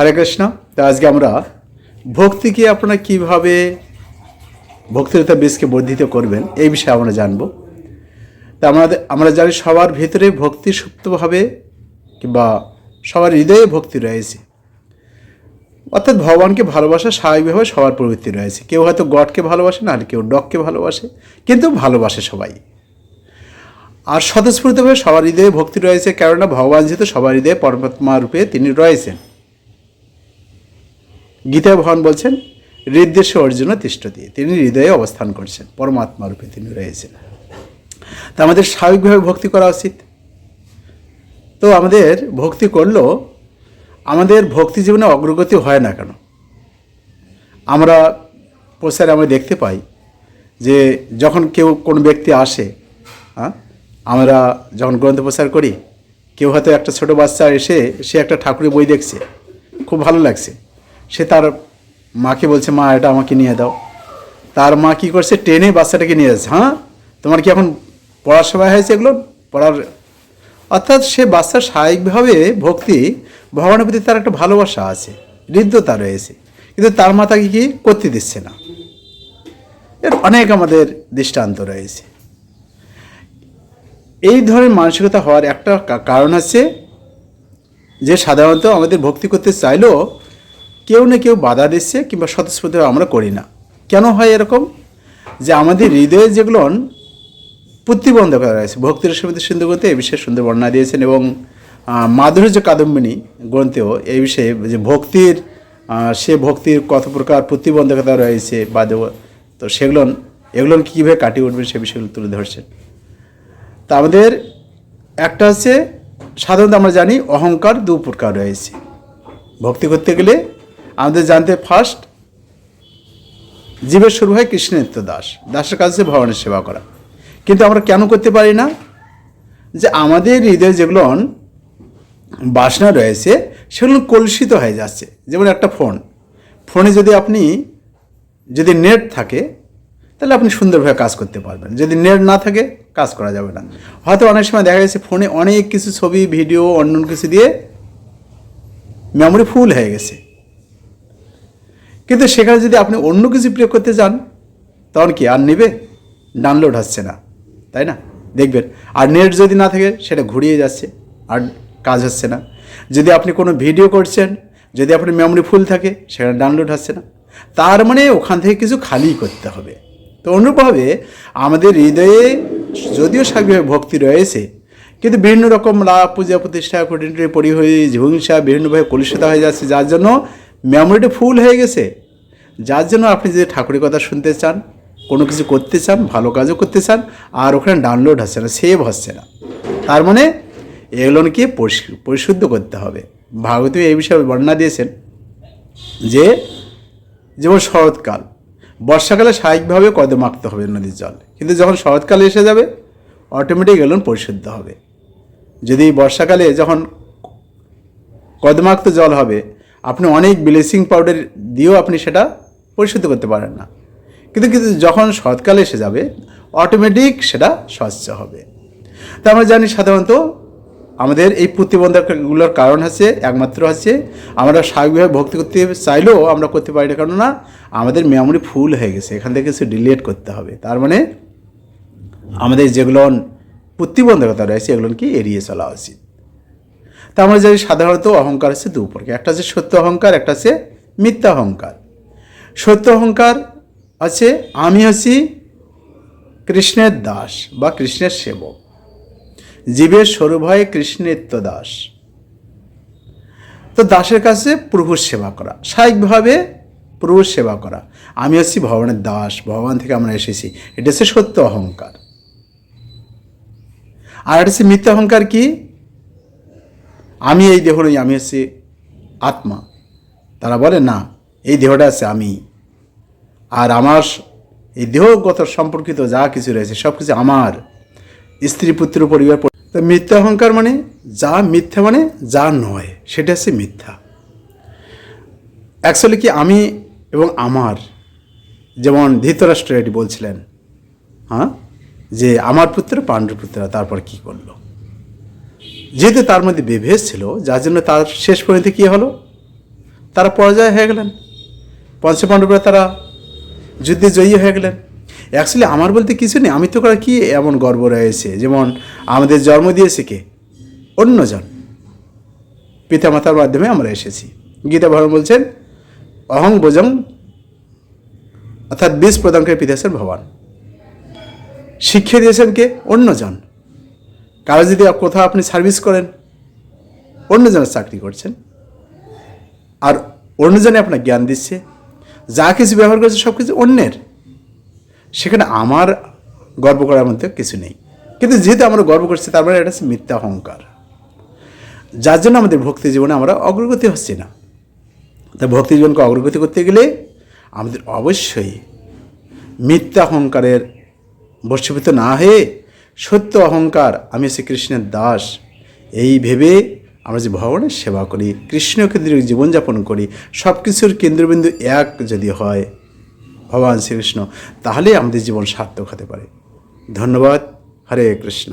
হরে কৃষ্ণ। তো আজকে আমরা ভক্তিকে আপনারা কীভাবে ভক্তিরতা বীজকে বর্ধিত করবেন, এই বিষয়ে আমরা জানব। তা আমাদের, আমরা জানি সবার ভিতরে ভক্তি সুপ্তভাবে কিংবা সবার হৃদয়ে ভক্তি রয়েছে। অর্থাৎ ভগবানকে ভালোবাসা স্বাভাবিকভাবে সবার প্রবৃত্তি রয়েছে। কেউ হয়তো গডকে ভালোবাসে না হলে কেউ ডককে ভালোবাসে, কিন্তু ভালোবাসে সবাই। আর স্বতঃস্ফূর্তভাবে সবার হৃদয়ে ভক্তি রয়েছে, কেননা ভগবান যেহেতু সবার হৃদয়ে পরমাত্মা রূপে তিনি রয়েছেন। গীতায় ভগবান বলছেন, হৃদদেশে অর্জুন তিষ্ঠতি তিনি হৃদয়ে অবস্থান করছেন, পরমাত্মা রূপে তিনি রয়েছেন। তা আমাদের স্বাভাবিকভাবে ভক্তি করা উচিত। তো আমাদের ভক্তি করলেও আমাদের ভক্তি জীবনে অগ্রগতি হয় না কেন? আমরা প্রচারে আমরা দেখতে পাই যে যখন কেউ কোনো ব্যক্তি আসে হ্যাঁ আমরা যখন গ্রন্থ প্রচার করি, কেউ হয়তো একটা ছোট বাচ্চা এসে, সে একটা ঠাকুরের বই দেখছে, খুব ভালো লাগছে। সে তার মাকে বলছে, মা, এটা আমাকে নিয়ে দাও। তার মা কী করছে ট্রেনে বাচ্চাটাকে নিয়ে যাচ্ছে। হ্যাঁ? তোমার কি এখন পড়ার সময় হয়েছে এগুলো? পড়ার অর্থাৎ সে বাচ্চার স্বাভাবিকভাবে ভক্তি, ভগবানের প্রতি তার একটা ভালোবাসা আছে, হৃদ্যতা রয়েছে। কিন্তু তার মা তাকে কি করতে দিচ্ছে না? এর অনেক আমাদের দৃষ্টান্ত রয়েছে। এই ধরনের মানসিকতা হওয়ার একটা কারণ আছে যে সাধারণত আমাদের ভক্তি করতে চাইলেও কেউ না কেউ বাধা দিচ্ছে কিংবা স্বতঃস্ফূর্তভাবে আমরা করি না। কেন হয় এরকম? যে আমাদের হৃদয়ে যেগুলো প্রতিবন্ধকতা রয়েছে ভক্তির সমিতি সুন্দর গ্রন্থে এই বিষয়ে সুন্দর বর্ণনা দিয়েছেন এবং আহ, মাধুরী যে কাদম্বিনী গ্রন্থেও এই বিষয়ে যে ভক্তির সে ভক্তির কত প্রকার প্রতিবন্ধকতা রয়েছে বা তো সেগুলো এগুলো কীভাবে কাটিয়ে উঠবে সে বিষয়গুলো তুলে ধরছেন। তা আমাদের একটা হচ্ছে সাধারণত আমরা জানি অহংকার দু প্রকার রয়েছে। ভক্তি করতে গেলে আমাদের জানতে ফার্স্ট জীবের শুরু হয় কৃষ্ণেত্ব দাস। দাসের হচ্ছে ভগবানের সেবা করা। কিন্তু আমরা কেন করতে পারি না? যে আমাদের হৃদয়ে যেগুলো বাসনা রয়েছে, সেগুলো কলুষিত হয়ে যাচ্ছে। যেমন একটা ফোন ফোনে যদি আপনি, যদি নেট থাকে, তাহলে আপনি সুন্দরভাবে কাজ করতে পারবেন। যদি নেট না থাকে, কাজ করা যাবে না। হয়তো অনেক সময় দেখা গেছে ফোনে অনেক কিছু ছবি ভিডিও অন্য কিছু দিয়ে মেমোরি ফুল হয়ে গেছে। কিন্তু সেখানে যদি আপনি অন্য কিছু প্রয়োগ করতে চান তখন কি আর নেবে? ডাউনলোড হচ্ছে না, তাই না? দেখবেন, আর নেট যদি না থাকে, সেটা ঘুরিয়ে যাচ্ছে, আর কাজ হচ্ছে না। যদি আপনি কোনো ভিডিও করছেন, যদি আপনার মেমোরি ফুল থাকে, সেখানে ডাউনলোড হচ্ছে না। তার মানে ওখান থেকে কিছু খালি করতে হবে। তো অনুরূপভাবে আমাদের হৃদয়ে যদিও স্বাভাবিকভাবে ভক্তি রয়েছে, কিন্তু বিভিন্ন রকম লাভ, পূজা প্রতিষ্ঠা কোটিনিটি পরিহরি, হিংসা, বিভিন্নভাবে কলুষিত হয়ে যাচ্ছে। যার জন্য মেমোরিটা ফুল হয়ে গেছে। যার জন্য আপনি যদি ঠাকুরের কথা শুনতে চান, কোনো কিছু করতে চান, ভালো কাজও করতে চান, আর ওখানে ডাউনলোড হচ্ছে না সেভ হচ্ছে না। তার মানে এগুলোকে পরিশ- পরিশুদ্ধ করতে হবে। ভাগবত এই বিষয়ে বর্ণনা দিয়েছেন যে, যেমন শরৎকাল, বর্ষাকালে স্বাভাবিকভাবে কদে মাখতে হবে নদীর জল। কিন্তু যখন শরৎকালে এসে যাবে অটোমেটিক এগুলো পরিশুদ্ধ হবে। যদি বর্ষাকালে যখন কদমাক্ত জল হবে আপনি অনেক ব্লিচিং পাউডার দিয়েও আপনি সেটা পরিশুদ্ধ করতে পারেন না। কিন্তু কিন্তু যখন শরৎকালে এসে যাবে অটোমেটিক সেটা স্বচ্ছ হবে। তা আমরা জানি সাধারণত আমাদের এই প্রতিবন্ধকগুলোর কারণ হচ্ছে, একমাত্র হচ্ছে আমরা স্বাভাবিকভাবে ভক্তি করতে চাইলেও আমরা করতে পারি না। কেননা আমাদের মেমোরি ফুল হয়ে গেছে, এখান থেকে কিছু ডিলিট করতে হবে। তার মানে আমাদের যেগুলো প্রতিবন্ধকতা রয়েছে এগুলো কি এড়িয়ে চলা উচিত। তা আমরা জানি সাধারণত অহংকার হচ্ছে দু প্রকার একটা হচ্ছে সত্য অহংকার, একটা হচ্ছে মিথ্যা অহংকার। সত্য অহংকার আছে, আমি হচ্ছি কৃষ্ণের দাস বা কৃষ্ণের সেবক। জীবের স্বরূপ হয় কৃষ্ণেত্ব দাস। তো দাসের কাছে প্রভুর সেবা করা স্বাভাবিকভাবে প্রভুর সেবা করা। আমি হচ্ছি ভগবানের দাস, ভগবান থেকে আমরা এসেছি। এটা হচ্ছে সত্য অহংকার। আর এটা হচ্ছে মিথ্যা অহংকার কি? আমি এই দেহ নই আমি হচ্ছে আত্মা। তারা বলে, না, এই দেহটা আছে আমি। আর আমার এই দেহগত সম্পর্কিত যা কিছু রয়েছে, সব কিছু আমার। স্ত্রী পুত্র পরিবার পরি- তো মিথ্যা অহংকার মানে যা মিথ্যা মানে যা নয়, সেটা হচ্ছে মিথ্যা। অ্যাকচুয়ালি কি আমি এবং আমার, যেমন ধৃতরাষ্ট্র এটি বলছিলেন হ্যাঁ? যে আমার পুত্র, পাণ্ডুর পুত্র, তারপর কি করল? যেহেতু তার মধ্যে বিভেদ ছিল, যার জন্য তার শেষ পর্যন্ত কী হলো? তারা পরাজয় হয়ে গেলেন। পঞ্চপাণ্ডবরা তারা যুদ্ধে জয়ী হয়ে গেলেন। অ্যাকচুয়ালি আমার বলতে কিছু নেই। আমি তো করা কি এমন গর্ব রয়েছে? যেমন আমাদের জন্ম দিয়েছে কে? অন্যজন। পিতামাতার মাধ্যমে আমরা এসেছি। গীতা ভগবান বলছেন, অহং বোজং অর্থাৎ বীজ প্রদান করে পিতাসের ভগবান। শিক্ষা দিয়েছেন কে? অন্যজন। কারও যদি কোথাও আপনি সার্ভিস করেন অন্যজনের চাকরি করছেন, আর অন্যজনে আপনার জ্ঞান দিচ্ছে, যা কিছু ব্যবহার করছে সব কিছু অন্যের, সেখানে আমার গর্ব করার মধ্যে কিছু নেই। কিন্তু যেহেতু আমরা গর্ব করছি, তার মানে এটা হচ্ছে মিথ্যা অহংকার। যার জন্য আমাদের ভক্তি জীবনে আমরা অগ্রগতি হচ্ছি না। তাই ভক্তি জীবনকে অগ্রগতি করতে গেলে আমাদের অবশ্যই মিথ্যা অহংকারের বর্ষীভূত না হয়ে সত্য অহংকার, আমি শ্রীকৃষ্ণের দাস। এই ভেবে আমরা যে ভগবানের সেবা করি কৃষ্ণ কেন্দ্রিক জীবনযাপন করি সব কিছুর কেন্দ্রবিন্দু এক যদি হয় ভগবান শ্রীকৃষ্ণ তাহলে আমাদের জীবন সার্থক হতে পারে। ধন্যবাদ। হরে কৃষ্ণ।